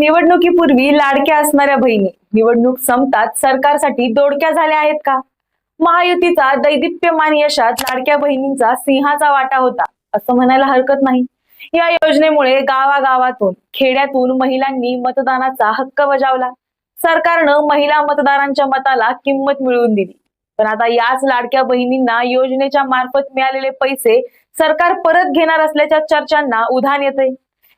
निवडणुकीपूर्वी लाडक्या असणाऱ्या बहिणी निवडणूक संपतात सरकारसाठी दोडक्या झाल्या आहेत का? महायुतीचा दैदिप्यमान यशात लाडक्या बहिणींचा सिंहाचा वाटा होता असं म्हणायला हरकत नाही. या योजनेमुळे गावागावातून खेड्यातून महिलांनी मतदानाचा हक्क बजावला. सरकारनं महिला मतदारांच्या मताला किंमत मिळवून दिली. पण आता याच लाडक्या बहिणींना योजनेच्या मार्फत मिळालेले पैसे सरकार परत घेणार असल्याच्या चर्चांना उधाण येते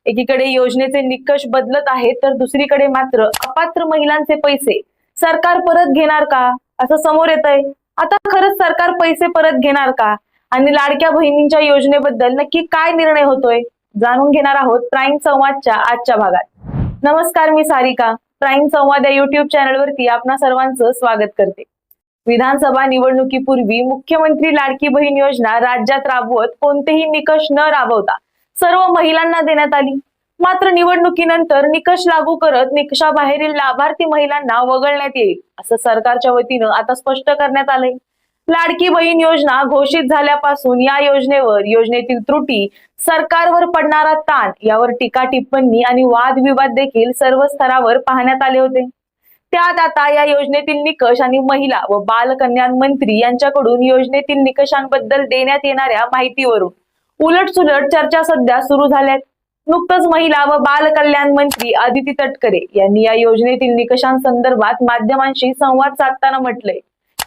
एकीकडे योजनेचे निकष बदलत आहेत तर दुसरीकडे मात्र अपात्र महिलांचे पैसे सरकार परत घेणार का? असं समोर येत आहे आता खरंच सरकार पैसे परत घेणार का? आणि लाडक्या बहिणींच्या योजनेबद्दल नक्की काय निर्णय होतोय? जाणून घेणार आहोत प्राईम संवादच्या आजच्या भागात. नमस्कार मी सारिका. प्राईम संवाद या युट्यूब चॅनलवरती आपणा सर्वांचं स्वागत करते. विधानसभा निवडणुकीपूर्वी मुख्यमंत्री लाडकी बहीण योजना राज्यात राबवत कोणतेही निकष न राबवता सर्व महिलांना देण्यात आली. मात्र निवडणुकीनंतर निकष लागू करत निकषाबाहेरील लाभार्थी महिलांना वगळण्यात येईल असं सरकारच्या वतीनं आता स्पष्ट करण्यात आलंय. लाडकी बहीण योजना घोषित झाल्यापासून या योजनेवर योजनेतील त्रुटी सरकारवर पडणारा ताण यावर टीका टिप्पणी आणि वादविवाद देखील सर्व स्तरावर पाहण्यात आले होते. त्यात आता या योजनेतील निकष आणि महिला व बालकल्याण मंत्री यांच्याकडून योजनेतील निकषांबद्दल देण्यात येणाऱ्या माहितीवरून उलट सुलट चर्चा सध्या सुरू झाल्यात. नुकतंच महिला व बाल कल्याण मंत्री आदिती तटकरे यांनी या योजनेतील निकषांसंदर्भात माध्यमांशी संवाद साधताना म्हटलंय.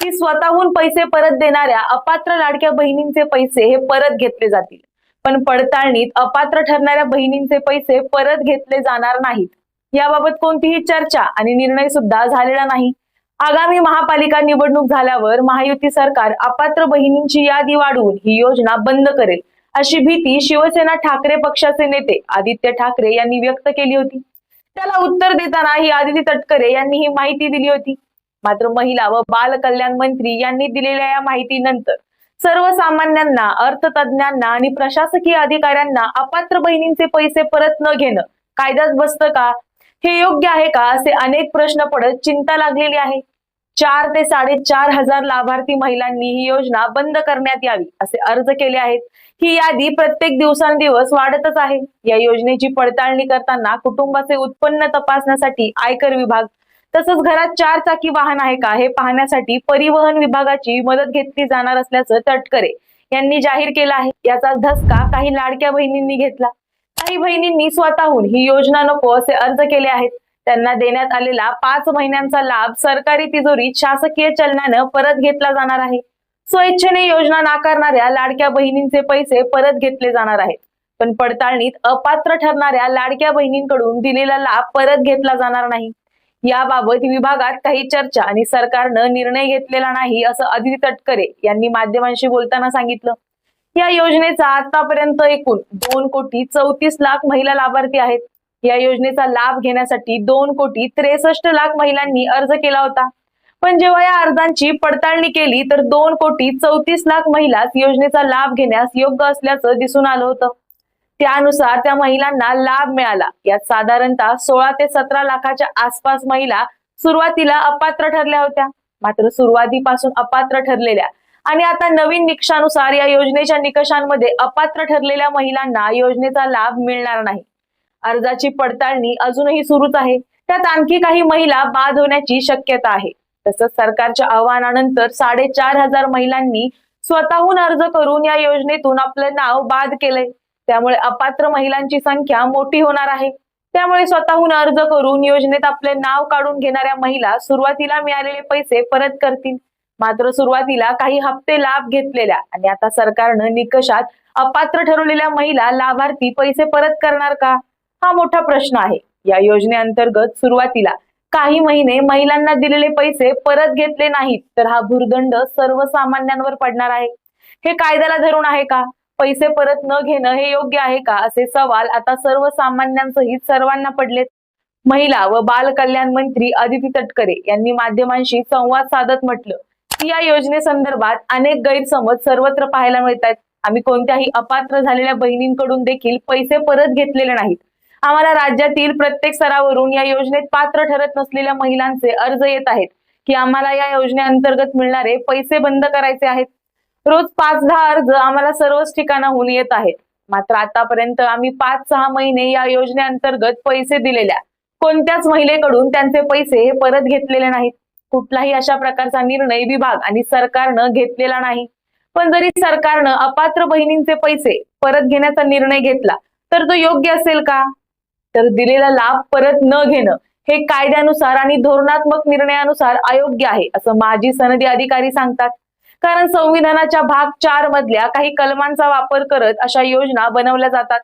की स्वतःहून पैसे परत देणाऱ्या अपात्र लाडक्या बहिणींचे पैसे हे परत घेतले जातील. पण पडताळणीत अपात्र ठरणाऱ्या बहिणींचे पैसे परत घेतले जाणार नाहीत. याबाबत कोणतीही चर्चा आणि निर्णय सुद्धा झालेला नाही. आगामी महापालिका निवडणूक झाल्यावर महायुती सरकार अपात्र बहिणींची यादी वाढवून ही योजना बंद करेल. अशी भीती शिवसेना ठाकरे पक्षाचे नेते आदित्य ठाकरे यांनी व्यक्त केली होती. त्याला उत्तर देताना ही आदिती तटकरे यांनी ही माहिती दिली होती. मात्र महिला व बाल कल्याण मंत्री यांनी दिलेल्या या माहितीनंतर सर्वसामान्यांना अर्थतज्ञांना आणि प्रशासकीय अधिकाऱ्यांना अपात्र बहिणींचे पैसे परत न घेणं कायद्यात बसतं का? हे योग्य आहे का? असे अनेक प्रश्न पडत चिंता लागलेली आहे. चार ते साडेचार हजार लाभार्थी महिलांनी ही योजना बंद करण्यात यावी असे अर्ज केले आहेत. ही यादी प्रत्येक दिवसांदिवस वाढतच आहे. या योजनेची पडताळणी करताना कुटुंबाचे उत्पन्न तपासण्यासाठी आयकर विभाग तसंच घरात चार चाकी वाहन आहे का हे पाहण्यासाठी परिवहन विभागाची मदत घेतली जाणार असल्याचं तटकरे यांनी जाहीर केलं आहे. याचा धसका काही लाडक्या बहिणींनी घेतला. काही बहिणींनी स्वतःहून ही योजना नको असे अर्ज केले आहेत. त्यांना देण्यात आलेला पाच महिन्यांचा लाभ सरकारी तिजोरीत शासकीय चलनानं परत घेतला जाणार आहे. स्वइच्छेने योजना नाकारणाऱ्या लाडक्या बहिणींचे पैसे परत घेतले जाणार आहेत. पण पडताळणीत अपात्र ठरणाऱ्या लाडक्या बहिणींकडून दिलेला लाभ परत घेतला जाणार नाही. याबाबत विभागात काही चर्चा आणि सरकारनं निर्णय घेतलेला नाही असं अदिती तटकरे यांनी माध्यमांशी बोलताना सांगितलं. या योजनेचा आतापर्यंत एकूण दोन कोटी चौतीस लाख महिला लाभार्थी आहेत. या योजनेचा लाभ घेण्यासाठी दोन कोटी त्रेसष्ट लाख महिलांनी अर्ज केला होता. पण जेव्हा या अर्जांची पडताळणी केली तर दोन कोटी चौतीस लाख महिलाच योजनेचा लाभ घेण्यास योग्य असल्याचं दिसून आलं होतं. त्यानुसार त्या महिलांना लाभ मिळाला. यात साधारणतः सोळा ते सतरा लाखाच्या आसपास महिला सुरुवातीला अपात्र ठरल्या होत्या. मात्र सुरुवातीपासून अपात्र ठरलेल्या आणि आता नवीन निकषानुसार या योजनेच्या निकषांमध्ये अपात्र ठरलेल्या महिलांना योजनेचा लाभ मिळणार नाही. अर्जाची पडताळणी अजूनही सुरूच आहे. त्यात आणखी काही महिला बाद होण्याची शक्यता आहे. तसंच सरकारच्या आवाहनानंतर साडेचार हजार महिलांनी स्वतःहून अर्ज करून या योजनेतून आपलं नाव बाद केलंय. त्यामुळे अपात्र महिलांची संख्या मोठी होणार आहे. त्यामुळे स्वतःहून अर्ज करून योजनेत आपले नाव काढून घेणाऱ्या महिला सुरुवातीला मिळालेले पैसे परत करतील. मात्र सुरुवातीला काही हप्ते लाभ घेतलेल्या आणि आता सरकारनं निकषात अपात्र ठरवलेल्या महिला लाभार्थी पैसे परत करणार का? हा मोठा प्रश्न आहे. या योजनेअंतर्गत सुरुवातीला काही महिने महिलांना दिलेले पैसे परत घेतले नाहीत तर हा भूर्दंड सर्वसामान्यांवर पडणार आहे. हे कायद्याला धरून आहे का? पैसे परत न घेणं हे योग्य आहे का? असे सवाल आता सर्वसामान्यांसहित सर्वांना पडलेत. महिला व बाल कल्याण मंत्री अदिती तटकरे यांनी माध्यमांशी संवाद साधत म्हटलं की या योजनेसंदर्भात अनेक गैरसमज सर्वत्र पाहायला मिळत आहेत आम्ही कोणत्याही अपात्र झालेल्या बहिणींकडून देखील पैसे परत घेतलेले नाहीत. आम्हाला राज्यातील प्रत्येक स्तरावरून या योजनेत पात्र ठरत नसलेल्या महिलांचे अर्ज येत आहेत की आम्हाला या योजनेअंतर्गत मिळणारे पैसे बंद करायचे आहेत? रोज पाच दहा अर्ज आम्हाला सर्वच ठिकाणाहून येत आहेत. मात्र आतापर्यंत आम्ही पाच सहा महिने या योजनेअंतर्गत पैसे दिलेल्या कोणत्याच महिलेकडून त्यांचे पैसे हे परत घेतलेले नाहीत. कुठलाही अशा प्रकारचा निर्णय विभाग आणि सरकारनं घेतलेला नाही. पण जरी सरकारनं अपात्र बहिणींचे पैसे परत घेण्याचा निर्णय घेतला तर तो योग्य असेल का? तर दिलेला लाभ परत न घेणं हे कायद्यानुसार आणि धोरणात्मक निर्णयानुसार अयोग्य आहे असं माजी सनदी अधिकारी सांगतात. कारण संविधानाच्या भाग चार मधल्या काही कलमांचा वापर करत अशा योजना बनवल्या जातात.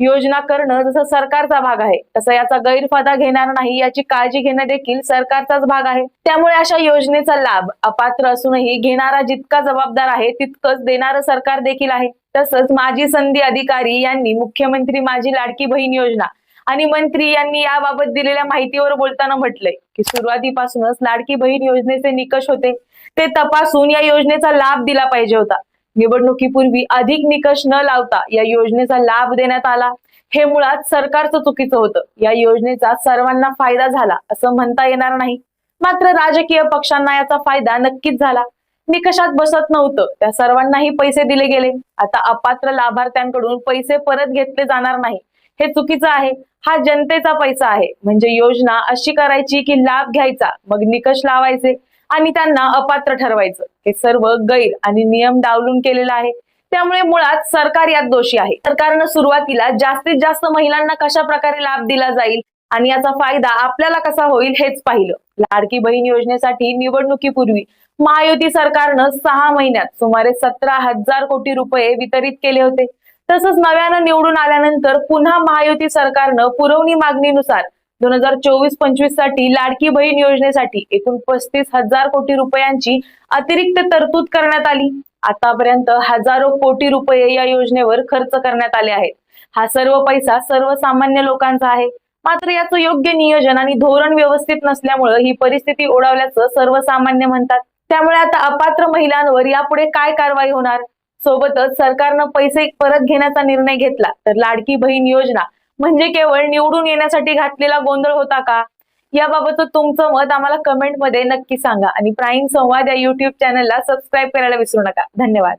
योजना करणं जसं सरकारचा भाग आहे तसं याचा गैरफायदा घेणार नाही याची काळजी घेणं देखील सरकारचाच भाग आहे. त्यामुळे अशा योजनेचा लाभ अपात्र असूनही घेणारा जितका जबाबदार आहे तितकंच देणारं सरकार देखील आहे. तसंच माजी संधी अधिकारी यांनी मुख्यमंत्री माझी लाडकी बहीण योजना आणि मंत्री यांनी याबाबत दिलेल्या माहितीवर बोलताना म्हटलंय की सुरुवातीपासूनच लाडकी बहीण योजनेचे निकष होते. ते तपासून या योजनेचा लाभ दिला पाहिजे होता. निवडणुकीपूर्वी अधिक निकष न लावता या योजनेचा लाभ देण्यात आला. हे मुळात सरकारचं चुकीचं होतं. या योजनेचा सर्वांना फायदा झाला असं म्हणता येणार नाही. मात्र राजकीय पक्षांना याचा फायदा नक्कीच झाला. निकषात बसत नव्हतं. त्या सर्वांनाही पैसे दिले गेले. आता अपात्र लाभार्थ्यांकडून पैसे परत घेतले जाणार नाही. हे चुकीचं आहे. हा जनतेचा पैसा आहे. म्हणजे योजना अशी करायची की लाभ घ्यायचा मग निकष लावायचे आणि त्यांना अपात्र ठरवायचं. हे सर्व गैर आणि नियम डावलून केलेलं आहे. त्यामुळे मुळात सरकार यात दोषी आहे. सरकारनं सुरुवातीला जास्तीत जास्त महिलांना कशा प्रकारे लाभ दिला जाईल आणि याचा फायदा आपल्याला कसा होईल हेच पाहिलं. लाडकी बहीण योजनेसाठी निवडणुकीपूर्वी महायुती सरकारनं सहा महिन्यात सुमारे सतरा हजार कोटी रुपये वितरित केले होते. तसंच नव्यानं निवडून आल्यानंतर पुन्हा महायुती सरकारनं पुरवणी मागणीनुसार दोन हजार चोवीस पंचवीससाठी लाडकी बहीण योजनेसाठी एकूण पस्तीस हजार कोटी रुपयांची अतिरिक्त तरतूद करण्यात आली. आतापर्यंत हजारो कोटी रुपये या योजनेवर खर्च करण्यात आले आहेत. हा सर्व पैसा सर्वसामान्य लोकांचा आहे. मात्र याचं योग्य नियोजन आणि धोरण व्यवस्थित नसल्यामुळे ही परिस्थिती ओढावल्याचं सर्वसामान्य म्हणतात. त्यामुळे आता अपात्र महिलांवर यापुढे काय कारवाई होणार? सोबतच सरकारनं पैसे परत घेण्याचा निर्णय घेतला. तर लाडकी बहीण योजना म्हणजे केवळ निवडून येण्यासाठी घातलेला गोंधळ होता का? याबाबतचं तुमचं मत आम्हाला कमेंटमध्ये नक्की सांगा. आणि प्राईम संवाद या युट्यूब चॅनलला सबस्क्राईब करायला विसरू नका. धन्यवाद.